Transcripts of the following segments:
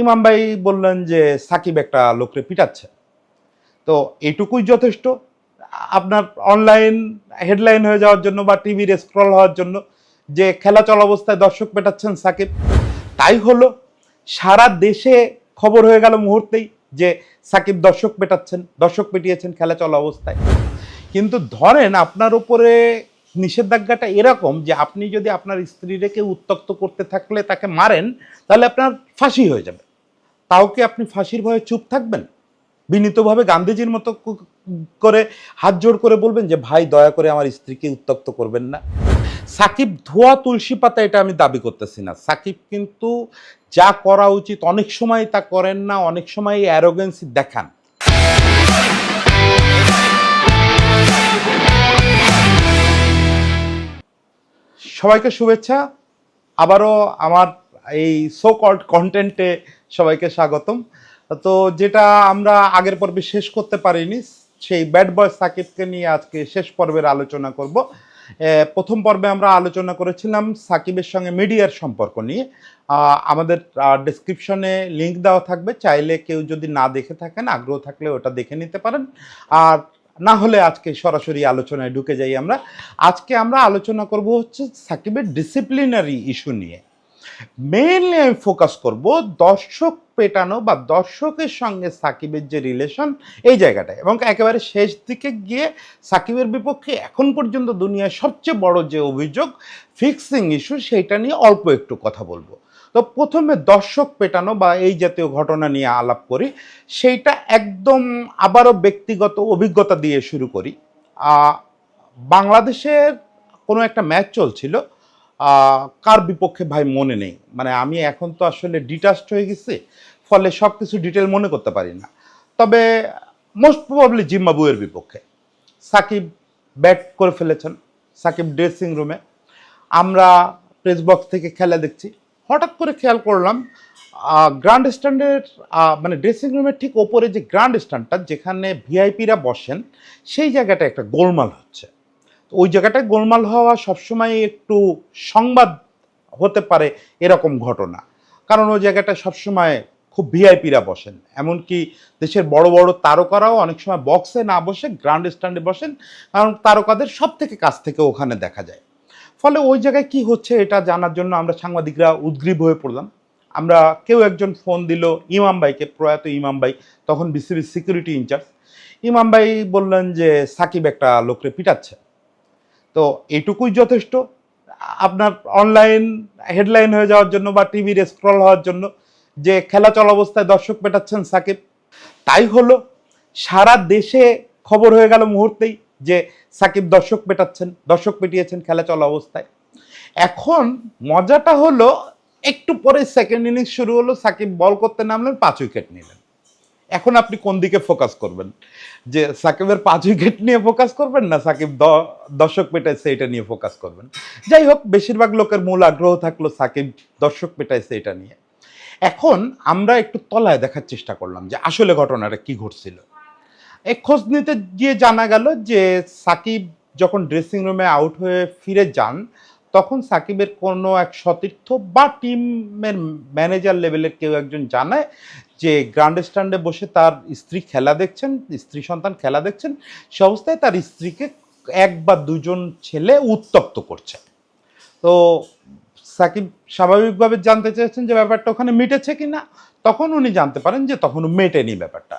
ইমাম ভাই বললেন যে সাকিব একটা লোকরে পিটাচ্ছে। তো এটুকুই যথেষ্ট। আপনার অনলাইন হেডলাইন হয়ে যাওয়ার জন্য বা টিভির স্ক্রল হওয়ার জন্য যে খেলা চল অবস্থায় দর্শক পেটাচ্ছেন সাকিব, তাই হলো সারা দেশে খবর হয়ে গেল মুহূর্তেই যে সাকিব দর্শক পেটাচ্ছেন, দর্শক পেটিয়েছেন খেলা চলা অবস্থায়। কিন্তু ধরেন আপনার উপরে নিষেধাজ্ঞাটা এরকম যে আপনি যদি আপনার স্ত্রীকে উত্তক্ত করতে থাকলে তাকে মারেন, তাহলে আপনার ফাঁসি হয়ে যাবে। তাও কি আপনি ফাঁসির ভয়ে চুপ থাকবেন? বিনীতভাবে গান্ধীজির মতো করে হাত জোড় করে বলবেন যে, ভাই, দয়া করে আমার স্ত্রীকে উত্তক্ত করবেন না। সাকিব ধোয়া তুলসী পাতা এটা আমি দাবি করতেছি না। সাকিব কিন্তু যা করা উচিত, অনেক সময় তা করেন না, অনেক সময় অ্যারোগেন্সি দেখান। সবাইকে শুভেচ্ছা। আবারও আমার এই সো কল্ড কন্টেন্টে সবাইকে স্বাগতম। তো যেটা আমরা আগের পর্বে শেষ করতে পারিনি, সেই ব্যাড বয় সাকিবকে নিয়ে আজকে শেষ পর্বের আলোচনা করব। প্রথম পর্বে আমরা আলোচনা করেছিলাম সাকিবের সঙ্গে মিডিয়ার সম্পর্ক নিয়ে। আমাদের ডিসক্রিপশনে লিংক দেওয়া থাকবে, চাইলে কেউ যদি না দেখে থাকেন, আগ্রহ থাকলে ওটা দেখে নিতে পারেন। আর না হলে আজকে সরাসরি আলোচনায় ঢুকে যাই আমরা। আজকে আমরা আলোচনা করব হচ্ছে সাকিবের ডিসিপ্লিনারি ইস্যু নিয়ে। মেইনলি আমি ফোকাস করব দর্শক পেটানো বা দর্শকের সঙ্গে সাকিবের যে রিলেশন এই জায়গাটায়। এবং একেবারে শেষ দিকে গিয়ে সাকিবের বিপক্ষে এখন পর্যন্ত দুনিয়ার সবচেয়ে বড় যে অভিযোগ ফিক্সিং ইস্যু সেইটা নিয়ে অল্প একটু কথা বলব। তো প্রথমে দর্শক পেটানো বা এই জাতীয় ঘটনা নিয়ে আলাপ করি। সেইটা একদম আবারও ব্যক্তিগত অভিজ্ঞতা দিয়ে শুরু করি। বাংলাদেশের কোনো একটা ম্যাচ চলছিল। কার বিপক্ষে ভাই মনে নেই? মানে আমি এখন তো আসলে ডিটাস্ট হয়ে গেছি, ফলে সব কিছু ডিটেল মনে করতে পারি না। তবে মোস্ট প্রবাবলি জিম্বাবুয়ের বিপক্ষে। সাকিব ব্যাট করে ফেলেছেন, সাকিব ড্রেসিং রুমে আমরা প্রেস বক্স থেকে খেলা দেখছি। হঠাৎ করে খেয়াল করলাম গ্র্যান্ড স্ট্যান্ডের মানে ড্রেসিং রুমের ঠিক ওপরে যে গ্র্যান্ড স্ট্যান্ডটা যেখানে ভিআইপিরা বসেন, সেই জায়গাটা একটা গোলমাল হচ্ছে। ওই জায়গাটায় গোলমাল হওয়া সবসময় একটু সংবাদ হতে পারে এরকম ঘটনা। কারণ ওই জায়গাটা সবসময় খুব ভিআইপিরা বসেন। এমনকি দেশের বড় বড় তারকারাও অনেক সময় বক্সে না বসে গ্র্যান্ড স্ট্যান্ডে বসেন, কারণ তারকাদের সব থেকে কাছ থেকে ওখানে দেখা যায়। ফলে ওই জায়গায় কি হচ্ছে এটা জানার জন্য আমরা সাংবাদিকরা উদ্গ্রীব হয়ে পড়লাম। আমরা কেউ একজন ফোন দিল, ইমাম ভাইকে, প্রয়াত ইমাম ভাই, তখন বিসিবির সিকিউরিটি ইনচার্জ ইমাম ভাই বললেন যে সাকিব একটা লোকরে পিটাচ্ছে। তো এটুকুই যথেষ্ট। আপনার অনলাইন হেডলাইন হয়ে যাওয়ার জন্য বা টিভির স্ক্রল হওয়ার জন্য যে খেলা চল অবস্থায় দর্শক পেটাচ্ছেন সাকিব, তাই হলো সারা দেশে খবর হয়ে গেল মুহূর্তেই যে সাকিব দর্শক পেটাচ্ছেন, দর্শক পেটিয়েছেন খেলা চলা অবস্থায়। এখন মজাটা হলো একটু পরে সেকেন্ড ইনিংস শুরু হলো, সাকিব বল করতে নামলেন, পাঁচ উইকেট নিলেন। এখন আপনি কোন দিকে ফোকাস করবেন? যে সাকিবের পাঁচ উইকেট নিয়ে ফোকাস করবেন না সাকিব দর্শক পেটাইছে এটা নিয়ে ফোকাস করবেন? যাই হোক, বেশিরভাগ লোকের মূল আগ্রহ থাকল সাকিব দর্শক পেটাইছে এটা নিয়ে। এখন আমরা একটু তলায় দেখার চেষ্টা করলাম যে আসলে ঘটনাটা কি ঘটছিল। এই খোঁজ নিতে গিয়ে জানা গেল যে সাকিব যখন ড্রেসিং রুমে আউট হয়ে ফিরে যান তখন সাকিবের কোনো এক সতীর্থ বা টিমের ম্যানেজার লেভেলের কেউ একজন জানায় যে গ্র্যান্ড স্ট্যান্ডে বসে তার স্ত্রী খেলা দেখছেন, স্ত্রী সন্তান খেলা দেখছেন, সে অবস্থায় তার স্ত্রীকে এক বা দুজন ছেলে উত্তপ্ত করছে। তো সাকিব স্বাভাবিকভাবে জানতে চেয়েছেন যে ব্যাপারটা ওখানে মিটেছে কি না তখন উনি জানতে পারেন যে তখন মেটেনি ব্যাপারটা।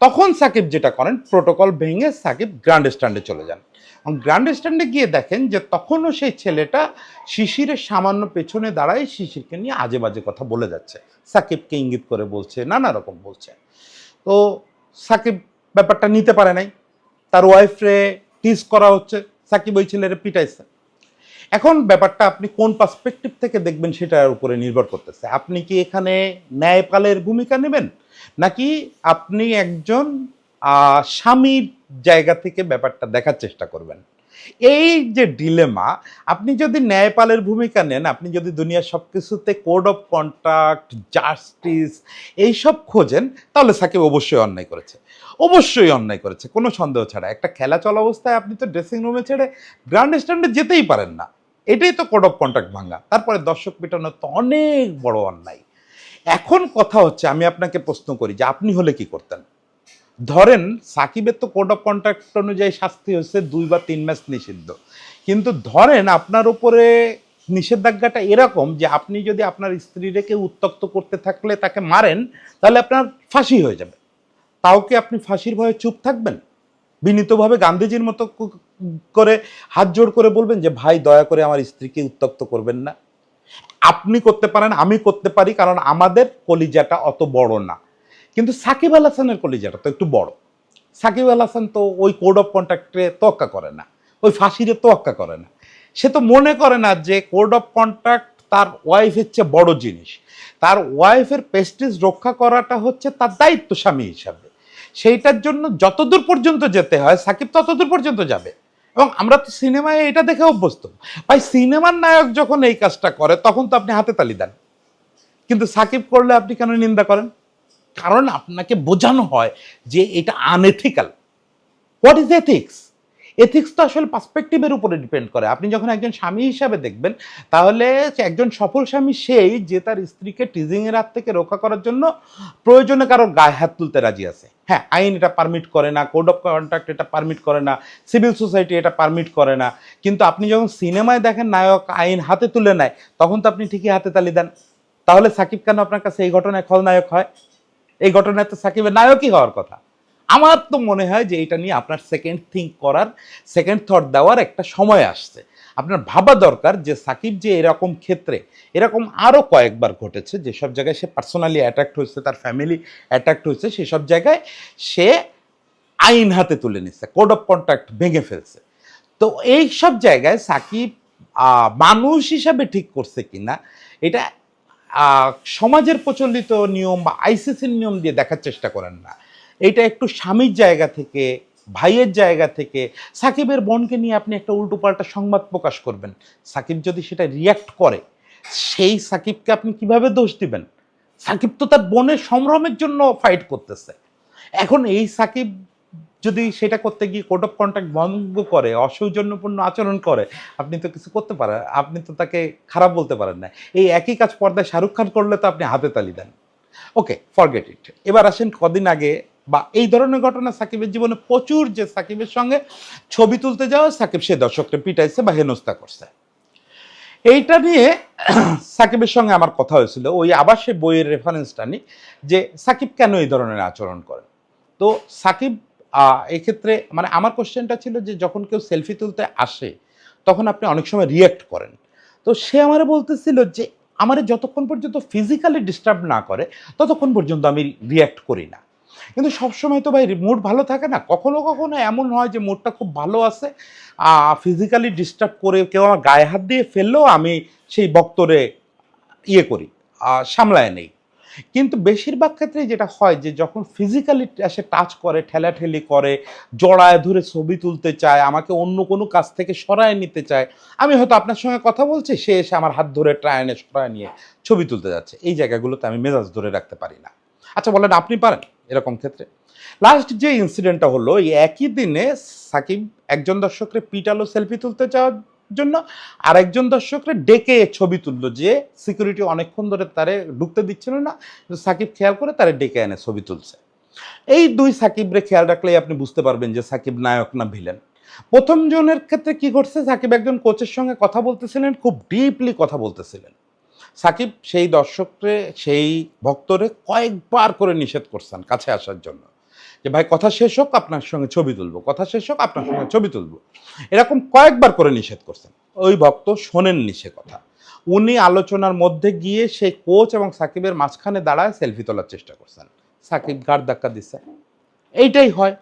তখন সাকিব যেটা করেন, প্রোটোকল ভেঙে সাকিব গ্র্যান্ড স্ট্যান্ডে চলে যান। গ্র্যান্ড স্ট্যান্ডে গিয়ে দেখেন যে তখনও সেই ছেলেটা শিশিরের সামান্য পেছনে দাঁড়ায় শিশিরকে নিয়ে আজে বাজে কথা বলে যাচ্ছে। সাকিবকে ইঙ্গিত করে বলছে, নানা রকম বলছে। তো সাকিব ব্যাপারটা নিতে পারে নাই। তার ওয়াইফরে টিজ করা হচ্ছে, সাকিব ওই ছেলের পিটাইছে। এখন ব্যাপারটা আপনি কোন পার্সপেক্টিভ থেকে দেখবেন সেটার উপরে নির্ভর করতেছে। আপনি কি এখানে ন্যায়পালের ভূমিকা নেবেন? নাকি আপনি একজন স্বামীর জায়গা থেকে ব্যাপারটা দেখার চেষ্টা করবেন। এই যে ডিলেমা আপনি যদি ন্যায়পালের ভূমিকা নেন, আপনি যদি দুনিয়ার সব কিছুতে কোড অফ কন্ট্রাক্ট জাস্টিস এইসব খোঁজেন, তাহলে সাকিব অবশ্যই অন্যায় করেছে। অবশ্যই অন্যায় করেছে, কোনো সন্দেহ ছাড়া। একটা খেলা চলা অবস্থায় আপনি তো ড্রেসিং রুমে ছেড়ে গ্র্যান্ড স্ট্যান্ডে যেতেই পারেন না। এটাই তো কোড অফ কন্ট্রাক্ট ভাঙা। তারপরে দর্শক পিটানো তো অনেক বড় অন্যায়। এখন কথা হচ্ছে, আমি আপনাকে প্রশ্ন করি যে আপনি হলে কি করতেন? ধরেন, সাকিবের তো কোড অফ কন্ট্রাক্ট অনুযায়ী শাস্তি হচ্ছে দুই বা তিন ম্যাচ নিষিদ্ধ। কিন্তু ধরেন, আপনার উপরে নিষেধাজ্ঞাটা এরকম যে আপনি যদি আপনার স্ত্রীরেকে উত্তক্ত করতে থাকলে তাকে মারেন, তাহলে আপনার ফাঁসি হয়ে যাবে। তাও কি আপনি ফাঁসির ভয়ে চুপ থাকবেন? বিনীতভাবে গান্ধীজির মতো করে হাত জোড় করে বলবেন যে, ভাই, দয়া করে আমার স্ত্রীকে উত্তক্ত করবেন না। আপনি করতে পারেন, আমি করতে পারি, কারণ আমাদের কলিজাটা অত বড় না। কিন্তু সাকিব আল হাসানের কলিজাটা তো একটু বড়। সাকিব আল হাসান তো ওই কোড অফ কন্ট্রাক্টে তোয়াক্কা করে না, ওই ফাঁসিরে তোয়াক্কা করে না। সে তো মনে করে না যে কোড অফ কন্ট্রাক্ট তার ওয়াইফের চেয়ে বড় জিনিস। তার ওয়াইফের পেস্টিজ রক্ষা করাটা হচ্ছে তার দায়িত্ব স্বামী হিসাবে। সেইটার জন্য যতদূর পর্যন্ত যেতে হয়, সাকিব ততদূর পর্যন্ত যাবে। এবং আমরা তো সিনেমায় এটা দেখে অভ্যস্ত। ভাই, সিনেমার নায়ক যখন এই কাজটা করে, তখন তো আপনি হাতে তালি দেন। কিন্তু সাকিব করলে আপনি কেন নিন্দা করেন? কারণ আপনাকে বোঝানো হয় যে এটা unethical what is ethics ethics তো আসলে পার্সপেক্টিভের উপরে ডিপেন্ড করে। আপনি যখন একজন স্বামী হিসাবে দেখবেন, তাহলে একজন সফল স্বামী সেই যে তার স্ত্রীকে টিজিংয়ের হাত থেকে রক্ষা করার জন্য প্রয়োজনে কারোর গায়ে হাত তুলতে রাজি আছে। হ্যাঁ আইন এটা পারমিট করে না কোড অফ কন্ট্রাক্ট এটা পারমিট করে না সিভিল সোসাইটি এটা পারমিট করে না। কিন্তু আপনি যখন সিনেমায় দেখেন নায়ক আইন হাতে তুলে নেয়, তখন তো আপনি ঠিকই হাতে তালি দেন। তাহলে সাকিব কেন আপনার কাছে এই ঘটনায় খলনায়ক হয়? এই ঘটনায় তো সাকিবের নায়কই হওয়ার কথা। আমার তো মনে হয় যে এটা নিয়ে আপনার সেকেন্ড থিঙ্ক করার সেকেন্ড থট দেওয়ার একটা সময় আসছে। আপনার ভাবা দরকার যে সাকিব যে এরকম ক্ষেত্রে, এরকম আরও কয়েকবার ঘটেছে যেসব জায়গায় সে পার্সোনালি অ্যাট্রাক্ট হয়েছে, তার ফ্যামিলি অ্যাট্রাক্ট হয়েছে সেসব জায়গায় সে আইন হাতে তুলে নিচ্ছে কোড অফ কন্ট্রাক্ট ভেঙে ফেলছে। তো এই সব জায়গায় সাকিব মানুষ হিসাবে ঠিক করছে কিনা, এটা সমাজের প্রচলিত নিয়ম বা আইসিসির নিয়ম দিয়ে দেখার চেষ্টা করেন না। এটা একটু স্বামীর জায়গা থেকে, ভাইয়ের জায়গা থেকে, সাকিবের বোনকে নিয়ে আপনি একটা উল্টোপাল্টা সংবাদ প্রকাশ করবেন। সাকিব যদি সেটা রিয়াক্ট করে, সেই সাকিবকে আপনি কীভাবে দোষ দিবেন? সাকিব তো তার বোনের সম্ভ্রমের জন্য ফাইট করতেছে। এখন এই সাকিব যদি সেটা করতে গিয়ে কোড অফ কন্ট্যাক্ট ভঙ্গ করে, অসৌজন্যপূর্ণ আচরণ করে, আপনি তো কিছু করতে পারেন, আপনি তো তাকে খারাপ বলতে পারেন না। এই একই কাজ পর্দায় শাহরুখ খান করলে তো আপনি হাতে তালি দেন। ওকে ফরগেট ইট এবার আসেন কদিন আগে, বা এই ধরনের ঘটনা সাকিবের জীবনে প্রচুর যে সাকিবের সঙ্গে ছবি তুলতে যাওয়া, সাকিব সে দর্শককে পিটাইছে বা হেনস্থা করছে। এইটা নিয়ে সাকিবের সঙ্গে আমার কথা হয়েছিল, ওই আবার সে বইয়ের রেফারেন্সটা নিই, যে সাকিব কেন এই ধরনের আচরণ করে? তো সাকিব এক্ষেত্রে মানে আমার কোশ্চেনটা ছিল যে যখন কেউ সেলফি তুলতে আসে, তখন আপনি অনেক সময় রিয়্যাক্ট করেন। তো সে আমারে বলতেছিল যে, আমারে যতক্ষণ পর্যন্ত ফিজিক্যালি ডিস্টার্ব না করে, ততক্ষণ পর্যন্ত আমি রিয়্যাক্ট করি না। কিন্তু সবসময় তো ভাই মুড ভালো থাকে না। কখনো কখনো এমন হয় যে মুডটা খুব ভালো আছে ফিজিক্যালি ডিস্টার্ব করে কেউ আমার গায়ে হাত দিয়ে ফেললেও আমি সেই বক্তরে ইয়ে করি সামলায় নেই। কিন্তু বেশিরভাগ ক্ষেত্রেই যেটা হয় যে যখন ফিজিক্যালি এসে টাচ করে, ঠেলাঠেলি করে, জড়ায় ধরে ছবি তুলতে চায়, আমাকে অন্য কোনো কাজ থেকে সরায় নিতে চায়, আমি হয়তো আপনার সঙ্গে কথা বলছি, সে এসে আমার হাত ধরে ট্রায়নে সরায় নিয়ে ছবি তুলতে যাচ্ছে। এই জায়গাগুলোতে আমি মেজাজ ধরে রাখতে পারি না। আচ্ছা বলেন, আপনি পারেন এরকম ক্ষেত্রে। লাস্ট যে ইনসিডেন্টটা হলো, এই একই দিনে সাকিব একজন দর্শকরে পিটালো সেলফি তুলতে যাওয়ার জন্য আর একজন দর্শকরে ডেকে ছবি তুললো যে সিকিউরিটি অনেকক্ষণ ধরে তারে ঢুকতে দিচ্ছিল না সাকিব খেয়াল করে তারে ডেকে এনে ছবি তুলছে। এই দুই সাকিবরে খেয়াল রাখলেই আপনি বুঝতে পারবেন যে সাকিব নায়ক না ভিলেন। প্রথম জনের ক্ষেত্রে কি ঘটছে, সাকিব একজন কোচের সঙ্গে কথা বলতেছিলেন, খুব ডিপলি কথা বলতেছিলেন। সাকিব সেই দর্শকরে, সেই ভক্তরে কয়েকবার করে নিষেধ করছেন কাছে আসার জন্য। যে ভাই, কথা শেষ হোক, আপনার সঙ্গে ছবি তুলবো। কথা শেষ হোক, আপনার সঙ্গে ছবি তুলবো। এরকম কয়েকবার করে নিষেধ করছেন। ওই ভক্ত শোনেননি সে কথা। উনি আলোচনার মধ্যে গিয়ে সেই কোচ এবং সাকিবের মাঝখানে দাঁড়ায় সেলফি তোলার চেষ্টা করছেন। সাকিব গাড় ধাক্কা দিছে এইটাই হয়।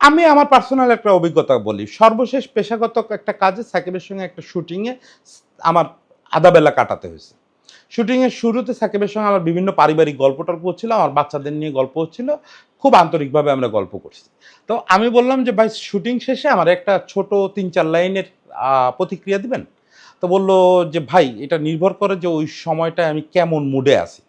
আমি আমার পার্সোনাল একটা অভিজ্ঞতা বলি। সর্বশেষ পেশাগত একটা কাজে সাকিবের সঙ্গে একটা শুটিংয়ে আমার আধা বেলা কাটাতে হয়েছে। শুটিংয়ের শুরুতে সাকিবের সঙ্গে আমার বিভিন্ন পারিবারিক গল্প টল্প হচ্ছিল, আমার বাচ্চাদের নিয়ে গল্প হচ্ছিল। খুব আন্তরিকভাবে আমরা গল্প করছি। তো আমি বললাম যে, ভাই, শুটিং শেষে আমার একটা ছোট তিন চার লাইনের প্রতিক্রিয়া দিবেন? তো বলল যে, ভাই, এটা নির্ভর করে যে ওই সময়টায় আমি কেমন মুডে আছি।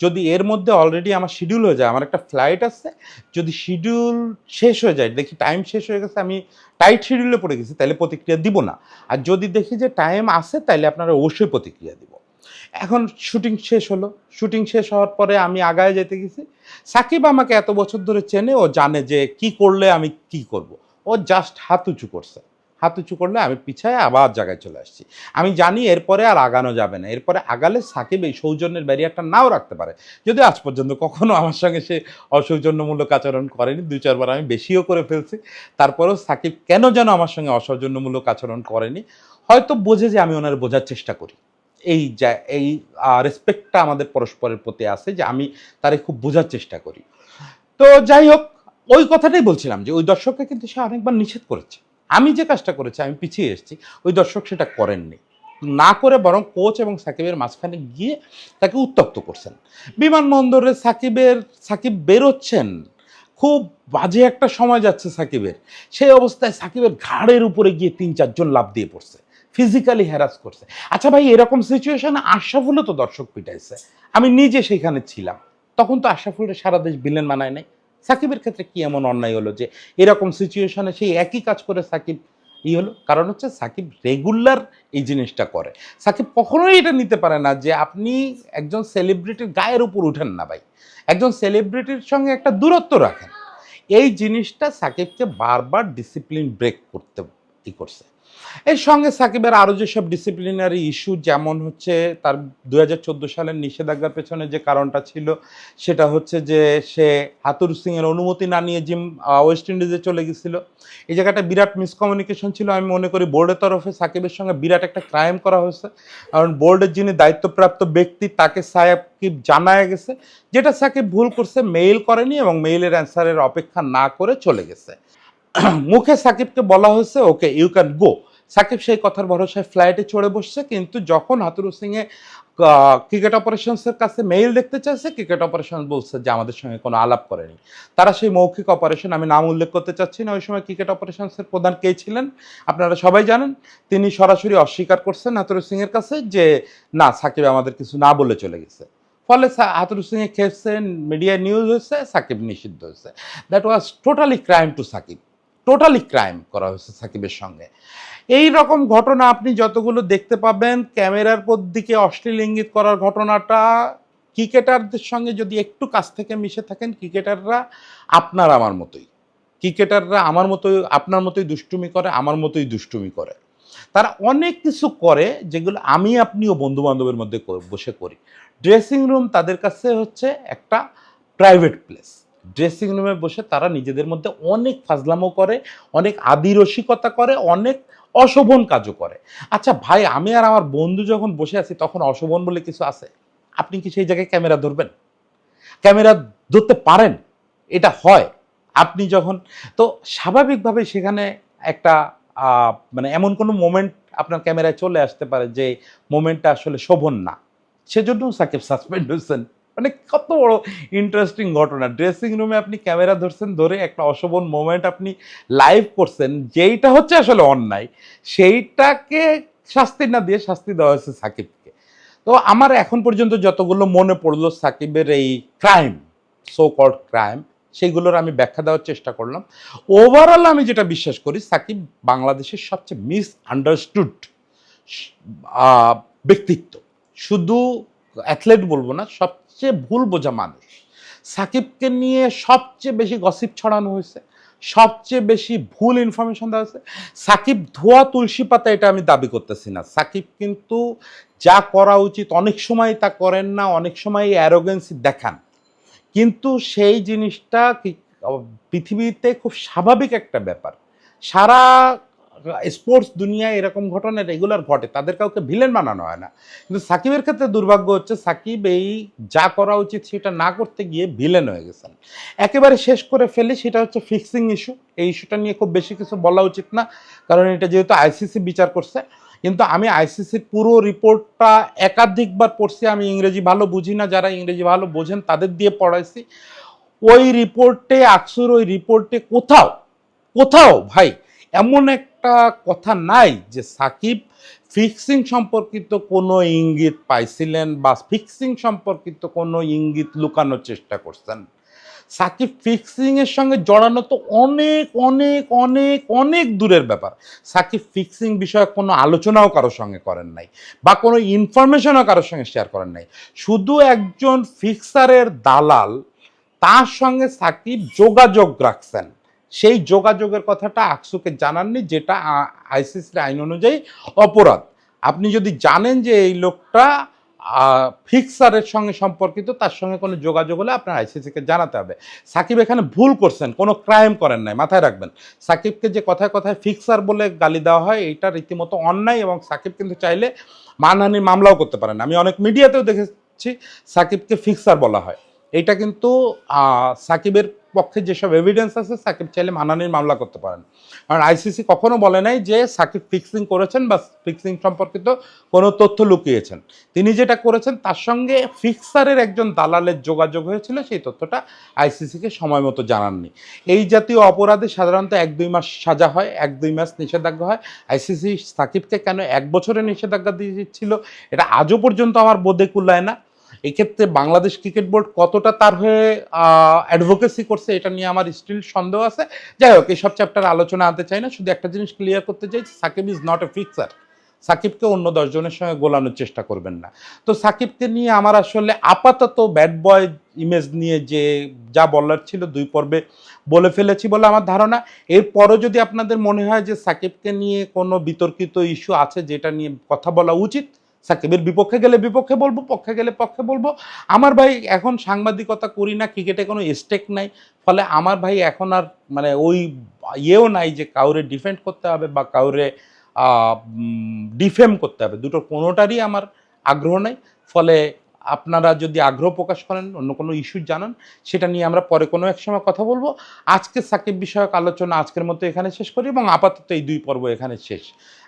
যদি এর মধ্যে অলরেডি আমার শিডিউল হয়ে যায়, আমার একটা ফ্লাইট আছে, যদি শিডিউল শেষ হয়ে যায়, দেখি টাইম শেষ হয়ে গেছে, আমি টাইট শিডিউলে পড়ে গেছি, তাহলে প্রতিক্রিয়া দিব না। আর যদি দেখি যে টাইম আছে, তাহলে আপনারা অবশ্যই প্রতিক্রিয়া দিব। এখন শুটিং শেষ হলো। শুটিং শেষ হওয়ার পরে আমি আগায় যেতে গেছি। সাকিব আমাকে এত বছর ধরে চেনে, ও জানে যে কি করলে আমি কি করব। ও জাস্ট হাত উঁচু করছে। হাত উঁচু করলে আমি পিছায় আবার জায়গায় চলে আসছি। আমি জানি এরপরে আর আগানো যাবে না। এরপরে আগালে সাকিব এই সৌজন্যের ব্যারিয়ারটা নাও রাখতে পারে। যদি আজ পর্যন্ত কখনো আমার সঙ্গে সে অসৌজন্যমূলক আচরণ করেনি। দুই চারবার আমি বেশিও করে ফেলছি। তারপরেও সাকিব কেন যেন আমার সঙ্গে অসৌজন্যমূলক আচরণ করেনি, হয়তো বোঝে যে আমি ওনার বোঝার চেষ্টা করি। এই যা, এই রেসপেক্টটা আমাদের পরস্পরের প্রতি আছে যে আমি তারে খুব বোঝার চেষ্টা করি। তো যাই হোক, ওই কথাটাই বলছিলাম যে ওই দর্শককে কিন্তু সে অনেকবার নিষেধ করেছে। আমি যে কাজটা করেছি, আমি পিছিয়ে এসেছি, ওই দর্শক সেটা করেননি। না করে বরং কোচ এবং সাকিবের মাঝখানে গিয়ে তাকে উত্তপ্ত করছেন। বিমানবন্দরে সাকিবের, সাকিব বেরোচ্ছেন। খুব বাজে একটা সময় যাচ্ছে সাকিবের। সেই অবস্থায় সাকিবের ঘাড়ের উপরে গিয়ে তিন, চারজন লাভ দিয়ে পড়ছে। ফিজিক্যালি হ্যারাস করছে। আচ্ছা ভাই, এরকম সিচুয়েশনে আশরাফুলও তো দর্শক পিটাইছে। আমি নিজে সেখানে ছিলাম। তখন তো আশরাফুলের সারা দেশ বিলেন মানায় নাই। সাকিবের ক্ষেত্রে কি এমন অন্যায় হলো যে এরকম সিচুয়েশনে সেই একই কাজ করে সাকিব ই হলো? কারণ হচ্ছে সাকিব রেগুলার এই জিনিসটা করে। সাকিব কখনোই এটা নিতে পারে না যে আপনি একজন সেলিব্রিটির গায়ের উপর উঠেন না ভাই। একজন সেলিব্রিটির সঙ্গে একটা দূরত্ব রাখেন। এই জিনিসটা সাকিবকে বারবার ডিসিপ্লিন ব্রেক করতে ই করছে। এর সঙ্গে সাকিবের আরও যেসব ডিসিপ্লিনারি ইস্যু যেমন হচ্ছে তার দু হাজার চোদ্দ সালের নিষেধাজ্ঞার পেছনে যে কারণটা ছিল, সেটা হচ্ছে যে সে হাতুর সিংয়ের অনুমতি না নিয়ে জিম ওয়েস্ট ইন্ডিজে চলে গেছিল। এই জায়গাটা বিরাট মিসকমিউনিকেশন ছিল। আমি মনে করি বোর্ডের তরফে সাকিবের সঙ্গে বিরাট একটা ক্রাইম করা হয়েছে। কারণ বোর্ডের যিনি দায়িত্বপ্রাপ্ত ব্যক্তি, তাকে সাকিব জানায় গেছে, যেটা সাকিব ভুল করছে মেইল করেনি এবং মেইলের অ্যান্সারের অপেক্ষা না করে চলে গেছে। মুখে সাকিবকে বলা হয়েছে okay you can go Shakib সেই কথার ভরসায় ফ্লাইটে চড়ে বসছে, কিন্তু যখন হাতুরু সিংয়ে ক্রিকেট অপারেশনসের কাছে মেইল দেখতে চাইছে ক্রিকেট অপারেশন বলছে যে আমাদের সঙ্গে কোনো আলাপ করেনি। তারা সেই মৌখিক অপারেশন আমি নাম উল্লেখ করতে চাচ্ছি না, ওই সময় ক্রিকেট অপারেশনসের প্রধান কে ছিলেন, আপনারা সবাই জানেন, তিনি সরাসরি অস্বীকার করছেন হাতুরু সিংয়ের কাছে যে, না, সাকিব আমাদের কিছু না বলে চলে গেছে। ফলে হাতুরু সিংয়ে খেপছেন মিডিয়া নিউজ হয়েছে, সাকিব নিষিদ্ধ হয়েছে। That was totally crime to Shakib. Totally crime করা হয়েছে সাকিবের সঙ্গে। এই রকম ঘটনা আপনি যতগুলো দেখতে পাবেন, ক্যামেরার পর দিকে অশ্লীল ইঙ্গিত করার ঘটনাটা, ক্রিকেটারদের সঙ্গে যদি একটু কাছ থেকে মিশে থাকেন, ক্রিকেটাররা আপনার আমার মতোই। ক্রিকেটাররা আমার মতোই, আপনার মতোই দুষ্টুমি করে, আমার মতোই দুষ্টুমি করে। তারা অনেক কিছু করে যেগুলো আমি আপনিও বন্ধু বান্ধবের মধ্যে বসে করি। ড্রেসিং রুম তাদের কাছে হচ্ছে একটা প্রাইভেট প্লেস। ড্রেসিং রুমে বসে তারা নিজেদের মধ্যে অনেক ফাজলামো করে, অনেক আদিরসিকতা করে, অনেক অশোভন কাজও করে। আচ্ছা ভাই, আমি আর আমার বন্ধু যখন বসে আছি তখন অশোভন বলে কিছু আছে? আপনি কি সেই জায়গায় ক্যামেরা ধরবেন? ক্যামেরা ধরতে পারেন, এটা হয়। আপনি যখন, তো স্বাভাবিকভাবে সেখানে একটা মানে এমন কোনো মোমেন্ট আপনার ক্যামেরায় চলে আসতে পারে যে মোমেন্টটা আসলে শোভন না। সেজন্য সাকিব সাসপেন্ড হয়েছেন। মানে কত বড় ইন্টারেস্টিং ঘটনা। ড্রেসিং রুমে আপনি ক্যামেরা ধরছেন, ধরে একটা অশোভন মোমেন্ট আপনি লাইভ করছেন, যেইটা হচ্ছে আসলে অন্যায়। সেইটাকে শাস্তি না দিয়ে শাস্তি দেওয়া হয়েছে সাকিবকে। তো আমার এখন পর্যন্ত যতগুলো মনে পড়ল সাকিবের এই ক্রাইম সো কল্ড ক্রাইম সেইগুলোর আমি ব্যাখ্যা দেওয়ার চেষ্টা করলাম। ওভারঅল আমি যেটা বিশ্বাস করি, সাকিব বাংলাদেশের সবচেয়ে মিস আন্ডারস্টুড ব্যক্তিত্ব। শুধু অ্যাথলেট বলব না, সবচেয়ে ভুল বোঝা মানুষ। সাকিবকে নিয়ে সবচেয়ে বেশি গসিপ ছড়ানো হয়েছে, সবচেয়ে বেশি ভুল ইনফরমেশন দেওয়া হয়েছে। সাকিব ধোয়া তুলসী পাতা এটা আমি দাবি করতেছি না। সাকিব কিন্তু যা করা উচিত, অনেক সময় তা করেন না, অনেক সময় অ্যারোগেন্সি দেখান। কিন্তু সেই জিনিসটা পৃথিবীতে খুব স্বাভাবিক একটা ব্যাপার। সারা স্পোর্টস দুনিয়ায় এরকম ঘটনা রেগুলার ঘটে, তাদের কাউকে ভিলেন বানানো হয় না। কিন্তু সাকিবের ক্ষেত্রে দুর্ভাগ্য হচ্ছে সাকিব এই যা করা উচিত সেটা না করতে গিয়ে ভিলেন হয়ে গেছেন। একেবারে শেষ করে ফেলে, সেটা হচ্ছে ফিক্সিং ইস্যু এই ইস্যুটা নিয়ে খুব বেশি কিছু বলা উচিত না, কারণ এটা যেহেতু আইসিসি বিচার করছে। কিন্তু আমি আইসিসির পুরো রিপোর্টটা একাধিকবার পড়ছি, আমি ইংরেজি ভালো বুঝি না, যারা ইংরেজি ভালো বোঝেন তাদের দিয়ে পড়াইছি। ওই রিপোর্টে আকসুর ওই রিপোর্টে কোথাও কোথাও ভাই, এমন একটা কথা নাই যে সাকিব ফিক্সিং সম্পর্কিত কোনো ইঙ্গিত পাইছিলেন বা ফিক্সিং সম্পর্কিত কোনো ইঙ্গিত লুকানোর চেষ্টা করছেন। সাকিব ফিক্সিং এর সঙ্গে জড়ানো তো অনেক অনেক অনেক অনেক দূরের ব্যাপার। সাকিব ফিক্সিং বিষয়ে কোনো আলোচনাও কারোর সঙ্গে করেন নাই বা কোনো ইনফরমেশনও কারোর সঙ্গে শেয়ার করেন নাই। শুধু একজন ফিক্সারের দালাল, তার সঙ্গে সাকিব যোগাযোগ রাখছেন। সেই যোগাযোগের কথাটা আকসুকে জানাননি, যেটা আইসিসির আইন অনুযায়ী অপরাধ। আপনি যদি জানেন যে এই লোকটা ফিক্সারের সঙ্গে সম্পর্কিত, তার সঙ্গে কোনো যোগাযোগ হলে আপনার আইসিসিকে জানাতে হবে। সাকিব এখানে ভুল করছেন, কোনো ক্রাইম করেন নাই, মাথায় রাখবেন। সাকিবকে যে কথায় কথায় ফিক্সার বলে গালি দেওয়া হয়, এটা রীতিমতো অন্যায় এবং সাকিব কিন্তু চাইলে মানহানির মামলাও করতে পারেন আমি অনেক মিডিয়াতেও দেখেছি, সাকিবকে ফিক্সার বলা হয়। এটা কিন্তু সাকিবের পক্ষে যেসব এভিডেন্স আছে, সাকিব চাইলে মানানির মামলা করতে পারেন। কারণ আইসিসি কখনো বলে নাই যে সাকিব ফিক্সিং করেছেন বা ফিক্সিং সম্পর্কিত কোনো তথ্য লুকিয়েছেন। তিনি যেটা করেছেন, তার সঙ্গে ফিক্সারের একজন দালালের যোগাযোগ হয়েছিল, সেই তথ্যটা আইসিসিকে সময় মতো জানাননি। এই জাতীয় অপরাধে সাধারণত এক, দুই মাস সাজা হয়, এক, দুই মাস নিষেধাজ্ঞা হয়। আইসিসি সাকিবকে কেন এক বছরের নিষেধাজ্ঞা দিয়ে দিচ্ছিল এটা আজও পর্যন্ত আমার বোধে কুলায় না। এক্ষেত্রে বাংলাদেশ ক্রিকেট বোর্ড কতটা তার হয়ে অ্যাডভোকেসি করছে এটা নিয়ে আমার স্টিল সন্দেহ আছে। যাই হোক এইসব চ্যাপ্টার আলোচনা আনতে চাই না, শুধু একটা জিনিস ক্লিয়ার করতে চাই Shakib is not a fixer সাকিবকে অন্য দশজনের সঙ্গে গোলানোর চেষ্টা করবেন না। তো সাকিবকে নিয়ে আমার আসলে আপাতত ব্যাড বয় ইমেজ নিয়ে যে যা বলার ছিল দুই পর্বে বলে ফেলেছি বলে আমার ধারণা। এরপরও যদি আপনাদের মনে হয় যে সাকিবকে নিয়ে কোনো বিতর্কিত ইস্যু আছে যেটা নিয়ে কথা বলা উচিত সাকিবের বিপক্ষে গেলে বিপক্ষে বলব, পক্ষে গেলে পক্ষে বলব। আমার ভাই এখন সাংবাদিকতা করি না, ক্রিকেটে কোনো স্টেক নাই। ফলে আমার ভাই এখন আর মানে ওই ইয়েও নাই যে কাউরে ডিফেন্ড করতে হবে বা কাউরে ডিফেম করতে হবে। দুটো কোনোটারই আমার আগ্রহ নেই। ফলে আপনারা যদি আগ্রহ প্রকাশ করেন, অন্য কোনো ইস্যু জানান, সেটা নিয়ে আমরা পরে কোনো এক সময় কথা বলব। আজকে সাকিব বিষয়ক আলোচনা আজকের মতো এখানে শেষ করি এবং আপাতত এই দুই পর্ব এখানে শেষ।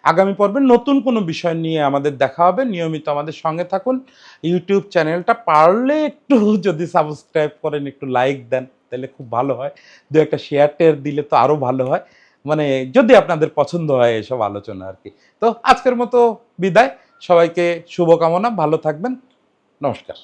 আগামী পর্বে নতুন কোনো বিষয় নিয়ে আমাদের দেখা হবে। নিয়মিত আমাদের সঙ্গে থাকুন। ইউটিউব চ্যানেলটা পারলে একটু যদি সাবস্ক্রাইব করেন, একটু লাইক দেন, তাহলে খুব ভালো হয়। দু একটা শেয়ার টেয়ার দিলে তো আরও ভালো হয়। মানে যদি আপনাদের পছন্দ হয় এসব আলোচনা আর কি। তো আজকের মতো বিদায়। সবাইকে শুভকামনা। ভালো থাকবেন। নমস্কার।